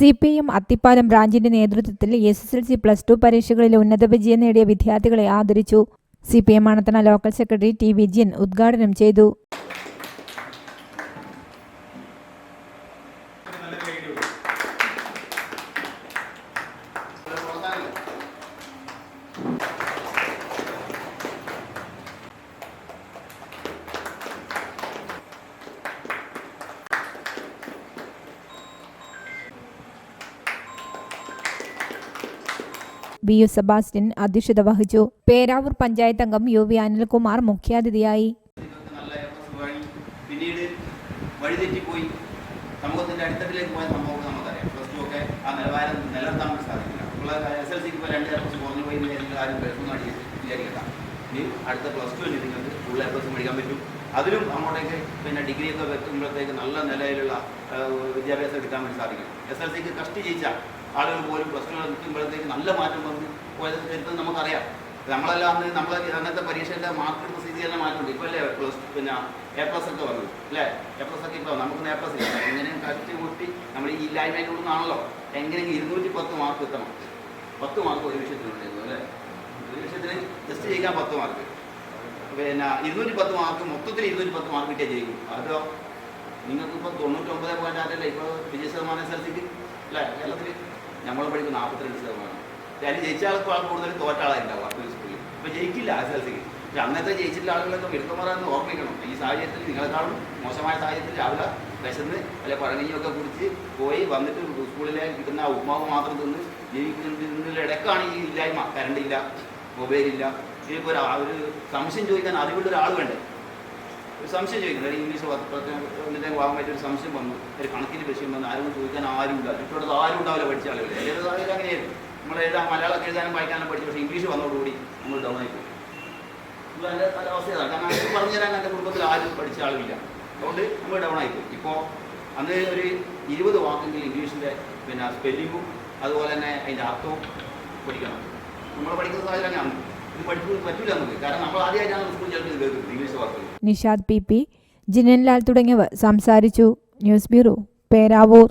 C P M Athippalam ബ്രാഞ്ചിന്റെ നേതൃത്വത്തിൽ S S L C plus two പരീക്ഷകളിൽ ഉന്നത വിജയം നേടിയ വിദ്യാർത്ഥികളെ ആദരിച്ചു. C P M Manathana local secretary T Vijayan ഉദ്ഘാടനം ചെയ്തു. ബി യു സെബാസ്റ്റ്യൻ അധ്യക്ഷത വഹിച്ചു. പേരാവൂർ പഞ്ചായത്ത് അംഗം യു വി അനിൽകുമാർ മുഖ്യാതിഥിയായി. പിന്നീട് പ്ലസ് ടു ഒക്കെ ആ ആരും ഇനി അടുത്ത പ്ലസ് നിങ്ങൾക്ക് ഫുൾ എ പ്ലസ് മേടിക്കാൻ പറ്റും. അതിലും അങ്ങോട്ടേക്ക് പിന്നെ ഡിഗ്രിയൊക്കെ വെക്കുമ്പോഴത്തേക്ക് നല്ല നിലയിലുള്ള വിദ്യാഭ്യാസം എടുക്കാൻ വേണ്ടി സാധിക്കും. എസ് എൽ സിക്ക് കഷ്ടി ജയിച്ച ആളുകൾ പോലും പ്ലസ് ടു നിൽക്കുമ്പോഴത്തേക്ക് നല്ല മാറ്റം വന്ന് പോയത് ചരിത്രം നമുക്കറിയാം. നമ്മളെല്ലാം അന്ന് നമ്മളെ അന്നത്തെ പരീക്ഷയുടെ മാർക്ക് സ്ഥിതി തന്നെ മാറ്റമുണ്ട്. ഇപ്പോൾ അല്ലേ പ്ലസ് പിന്നെ എ പ്ലസ് ഒക്കെ വന്നു അല്ലേ? എ പ്ലസ് ഒക്കെ ഇപ്പോൾ നമുക്ക് എ പ്ലസ് ഇല്ല. എങ്ങനെയും കഷ്ടി കൂട്ടി നമ്മൾ ഈ ഇല്ലായ്മയിൽ നിന്നാണല്ലോ എങ്ങനെയെങ്കിലും ഇരുന്നൂറ്റി പത്ത് മാർക്ക് എത്തണം പത്ത് മാർക്ക് ഒരു വിഷയത്തിനുണ്ടായിരുന്നു അല്ലേ? ഒരു വിഷയത്തിന് ജസ്റ്റ് ചെയ്യിക്കാൻ പത്ത് മാർക്ക് പിന്നെ ഇരുന്നൂറ്റി പത്ത് മാർക്ക് മൊത്തത്തിൽ ഇരുന്നൂറ്റി പത്ത് മാർക്ക് കിട്ടിയാൽ ജയിക്കും. അതോ നിങ്ങൾക്കിപ്പോൾ തൊണ്ണൂറ്റൊമ്പത് പോയിന്റ് ആറ്റല്ലേ ഇപ്പോൾ വിജയ ശതമാനം അനുസരിച്ചിട്ട് അല്ലേ? കേരളത്തിൽ നമ്മൾ പഠിക്കും നാൽപ്പത്തിരണ്ട് ശതമാനം. അതിന് ജയിച്ച ആൾക്ക് ആൾ കൂടുതൽ തോറ്റ ആളായിട്ടുണ്ടാവും അപ്പോൾ സ്കൂളിൽ അപ്പോൾ ജയിക്കില്ല എസ് എൽ സിക്ക് പക്ഷെ അന്നത്തെ ജയിച്ചിട്ടുള്ള ആളുകളൊക്കെ മിടുക്കന്മാരെന്ന് ഓർമ്മിക്കണം. ഈ സാഹചര്യത്തിൽ നിങ്ങളെക്കാളും മോശമായ സാഹചര്യത്തിൽ രാവിലെ വിശന്ന് അല്ലെ പഴങ്ങിയൊക്കെ കുടിച്ച് പോയി വന്നിട്ട് സ്കൂളിലെ കിട്ടുന്ന ആ ഉപ്മാവ് മാത്രം തിന്ന് ജീവിക്കുന്നതിന്റെ ഇടക്കാണ് ഈ ഇല്ലായ്മ. കറണ്ടില്ല മൊബൈലില്ല. ഇതിപ്പോൾ ഒരു ആ- ഒരു സംശയം ചോദിക്കാൻ അറിവുള്ള ഒരാൾ വേണ്ടേ? ഒരു സംശയം ചോദിക്കുന്നത് ഇംഗ്ലീഷ് പത്രത്തിന്റെ ഭാഗമായിട്ട് ഒരു സംശയം വന്നു. ഒരു കണക്കിന് വിഷയം വന്നു. ആരും ചോദിക്കാൻ ആരും ഇല്ല ചുറ്റോടത്ത് ആരും ഉണ്ടാവില്ല പഠിച്ച ആളുകൾ ഏത് അങ്ങനെയായിരുന്നു. നമ്മൾ എഴുതാൻ മലയാളം എഴുതാനും വായിക്കാനും പഠിച്ചു പക്ഷേ ഇംഗ്ലീഷ് വന്നതോടുകൂടി നമ്മൾ ഡൗൺ ആയിപ്പോയി അതിന്റെ അവസ്ഥയാണ്. കാരണം അത് പറഞ്ഞു തരാൻ എന്റെ കുടുംബത്തിൽ ആരും പഠിച്ച ആളുമില്ല. അതുകൊണ്ട് നമ്മൾ ഡൗൺ ആയിപ്പോയി ഇപ്പോൾ അന്ന് ഒരു ഇരുപത് വാക്കെങ്കിൽ ഇംഗ്ലീഷിന്റെ പിന്നെ സ്പെല്ലിങ്ങും അതുപോലെ തന്നെ അതിന്റെ അർത്ഥവും പഠിക്കണം. നമ്മൾ പഠിക്കുന്ന സാഹചര്യം അങ്ങനെയാണ്. നിഷാദ് പി പി ജിനൻലാൽ തുടങ്ങിയവർ സംസാരിച്ചു. News bureau Peravoor.